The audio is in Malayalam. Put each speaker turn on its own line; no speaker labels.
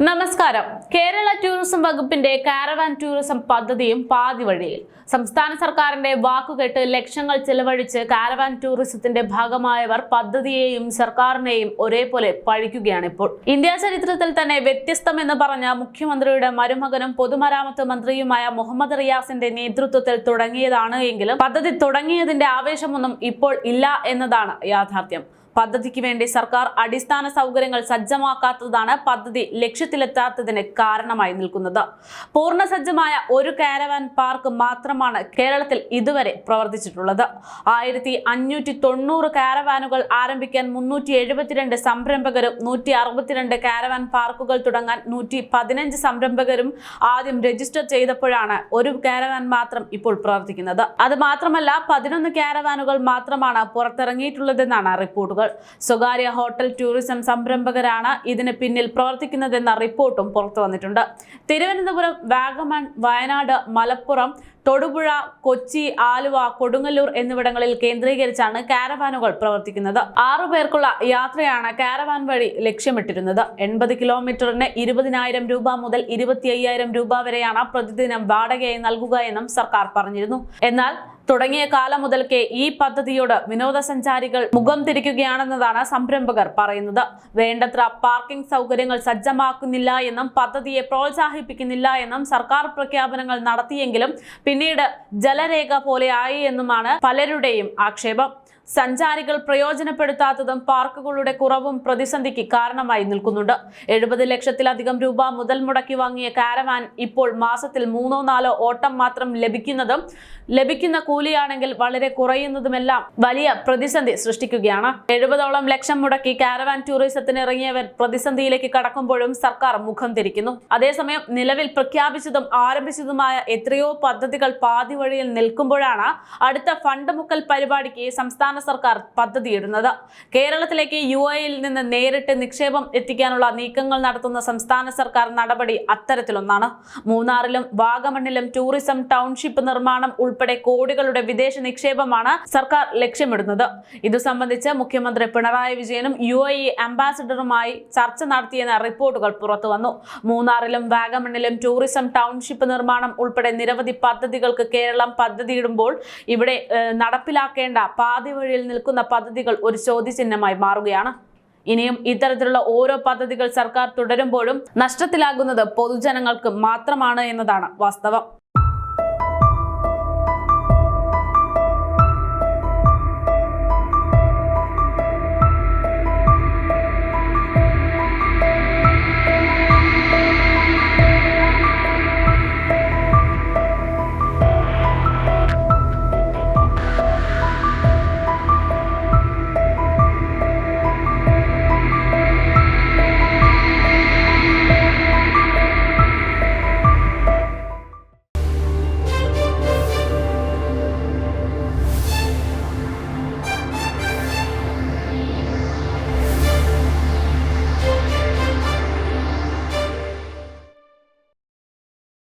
നമസ്കാരം. കേരള ടൂറിസം വകുപ്പിന്റെ കാരവാൻ ടൂറിസം പദ്ധതിയും പാതി വഴിയിൽ. സംസ്ഥാന സർക്കാരിന്റെ വാക്കുകേട്ട് ലക്ഷങ്ങൾ ചെലവഴിച്ച് കാരവാൻ ടൂറിസത്തിന്റെ ഭാഗമായവർ പദ്ധതിയെയും സർക്കാരിനെയും ഒരേപോലെ പഴിക്കുകയാണ് ഇപ്പോൾ. ഇന്ത്യ ചരിത്രത്തിൽ തന്നെ വ്യത്യസ്തമെന്ന് പറഞ്ഞ മുഖ്യമന്ത്രിയുടെ മരുമകനും പൊതുമരാമത്ത് മന്ത്രിയുമായ മുഹമ്മദ് റിയാസിന്റെ നേതൃത്വത്തിൽ തുടങ്ങിയതാണ് എങ്കിലും പദ്ധതി തുടങ്ങിയതിന്റെ ആവേശമൊന്നും ഇപ്പോൾ ഇല്ല എന്നതാണ് യാഥാർത്ഥ്യം. പദ്ധതിക്ക് വേണ്ടി സർക്കാർ അടിസ്ഥാന സൗകര്യങ്ങൾ സജ്ജമാക്കാത്തതാണ് പദ്ധതി ലക്ഷ്യത്തിലെത്താത്തതിന് കാരണമായി നിൽക്കുന്നത്. പൂർണ സജ്ജമായ ഒരു കാരവാൻ പാർക്ക് മാത്രമാണ് കേരളത്തിൽ ഇതുവരെ പ്രവർത്തിച്ചിട്ടുള്ളത്. ആയിരത്തി അഞ്ഞൂറ്റി തൊണ്ണൂറ് കാരവാനുകൾ ആരംഭിക്കാൻ മുന്നൂറ്റി എഴുപത്തിരണ്ട് സംരംഭകരും നൂറ്റി അറുപത്തിരണ്ട് കാരവാൻ പാർക്കുകൾ തുടങ്ങാൻ നൂറ്റി പതിനഞ്ച് സംരംഭകരും ആദ്യം രജിസ്റ്റർ ചെയ്തപ്പോഴാണ് ഒരു കാരവാൻ മാത്രം ഇപ്പോൾ പ്രവർത്തിക്കുന്നത്. അത് മാത്രമല്ല പതിനൊന്ന് കാരവാനുകൾ മാത്രമാണ് പുറത്തിറങ്ങിയിട്ടുള്ളതെന്നാണ് റിപ്പോർട്ടുകൾ. സ്വകാര്യ ഹോട്ടൽ ടൂറിസം സംരംഭകരാണ് ഇതിന് പിന്നിൽ പ്രവർത്തിക്കുന്നതെന്ന റിപ്പോർട്ടും പുറത്തു വന്നിട്ടുണ്ട്. തിരുവനന്തപുരം വാഗമൺ വയനാട് മലപ്പുറം തൊടുപുഴ കൊച്ചി ആലുവ കൊടുങ്ങല്ലൂർ എന്നിവിടങ്ങളിൽ കേന്ദ്രീകരിച്ചാണ് കാരവാനുകൾ പ്രവർത്തിക്കുന്നത്. ആറു പേർക്കുള്ള യാത്രയാണ് കാരവാൻ വഴി ലക്ഷ്യമിട്ടിരുന്നത്. എൺപത് കിലോമീറ്ററിന് ഇരുപതിനായിരം രൂപ മുതൽ ഇരുപത്തി രൂപ വരെയാണ് പ്രതിദിനം വാടകയായി നൽകുക എന്നും സർക്കാർ പറഞ്ഞിരുന്നു. എന്നാൽ തുടങ്ങിയ കാലം മുതൽക്കേ ഈ പദ്ധതിയോട് വിനോദസഞ്ചാരികൾ മുഖം തിരിക്കുകയാണെന്നതാണ് സംരംഭകർ പറയുന്നത്. വേണ്ടത്ര പാർക്കിംഗ് സൗകര്യങ്ങൾ സജ്ജമാക്കുന്നില്ല എന്നും പദ്ധതിയെ പ്രോത്സാഹിപ്പിക്കുന്നില്ല എന്നും സർക്കാർ പ്രഖ്യാപനങ്ങൾ നടത്തിയെങ്കിലും പിന്നീട് ജലരേഖ പോലെ ആയി എന്നുമാണ് പലരുടെയും ആക്ഷേപം. സഞ്ചാരികൾ പ്രയോജനപ്പെടുത്താത്തതും പാർക്കുകളുടെ കുറവും പ്രതിസന്ധിക്ക് കാരണമായി നിൽക്കുന്നുണ്ട്. എഴുപത് ലക്ഷത്തിലധികം രൂപ മുതൽ മുടക്കി വാങ്ങിയ കാരവാൻ ഇപ്പോൾ മാസത്തിൽ മൂന്നോ നാലോ ഓട്ടം മാത്രം ലഭിക്കുന്നതും ലഭിക്കുന്ന കൂലിയാണെങ്കിൽ വളരെ കുറയുന്നതുമെല്ലാം വലിയ പ്രതിസന്ധി സൃഷ്ടിക്കുകയാണ്. എഴുപതോളം ലക്ഷം മുടക്കി കാരവാൻ ടൂറിസത്തിന് ഇറങ്ങിയവർ പ്രതിസന്ധിയിലേക്ക് കടക്കുമ്പോഴും സർക്കാർ മുഖം തിരിക്കുന്നു. അതേസമയം നിലവിൽ പ്രഖ്യാപിച്ചതും ആരംഭിച്ചതുമായ എത്രയോ പദ്ധതികൾ പാതി നിൽക്കുമ്പോഴാണ് അടുത്ത ഫണ്ട് മുക്കൽ പരിപാടിക്ക് സംസ്ഥാന സർക്കാർ പദ്ധതിയിടുന്നത്. കേരളത്തിലേക്ക് യു എയിൽ നിന്ന് നേരിട്ട് നിക്ഷേപം എത്തിക്കാനുള്ള നീക്കങ്ങൾ നടത്തുന്ന സംസ്ഥാന സർക്കാർ നടപടി അത്തരത്തിലൊന്നാണ്. മൂന്നാറിലും വാഗമണ്ണിലും ടൂറിസം ടൗൺഷിപ്പ് നിർമ്മാണം ഉൾപ്പെടെ കോടികളുടെ വിദേശ നിക്ഷേപമാണ് സർക്കാർ ലക്ഷ്യമിടുന്നത്. ഇതു സംബന്ധിച്ച് മുഖ്യമന്ത്രി പിണറായി വിജയനും യു എ ഇ അംബാസിഡറുമായി ചർച്ച നടത്തിയെന്ന റിപ്പോർട്ടുകൾ പുറത്തുവന്നു മൂന്നാറിലും വാഗമണ്ണിലും ടൂറിസം ടൗൺഷിപ്പ് നിർമ്മാണം ഉൾപ്പെടെ നിരവധി പദ്ധതികൾക്ക് കേരളം പദ്ധതിയിടുമ്പോൾ ഇവിടെ നടപ്പിലാക്കേണ്ട പാതി വഴിയിൽ നിൽക്കുന്ന പദ്ധതികൾ ഒരു ചോദ്യചിഹ്നമായി മാറുകയാണ്. ഇനിയും ഇത്തരത്തിലുള്ള ഓരോ പദ്ധതികൾ സർക്കാർ തുടരുമ്പോഴും നഷ്ടത്തിലാകുന്നത് പൊതുജനങ്ങൾക്ക് മാത്രമാണ് എന്നതാണ് വാസ്തവം.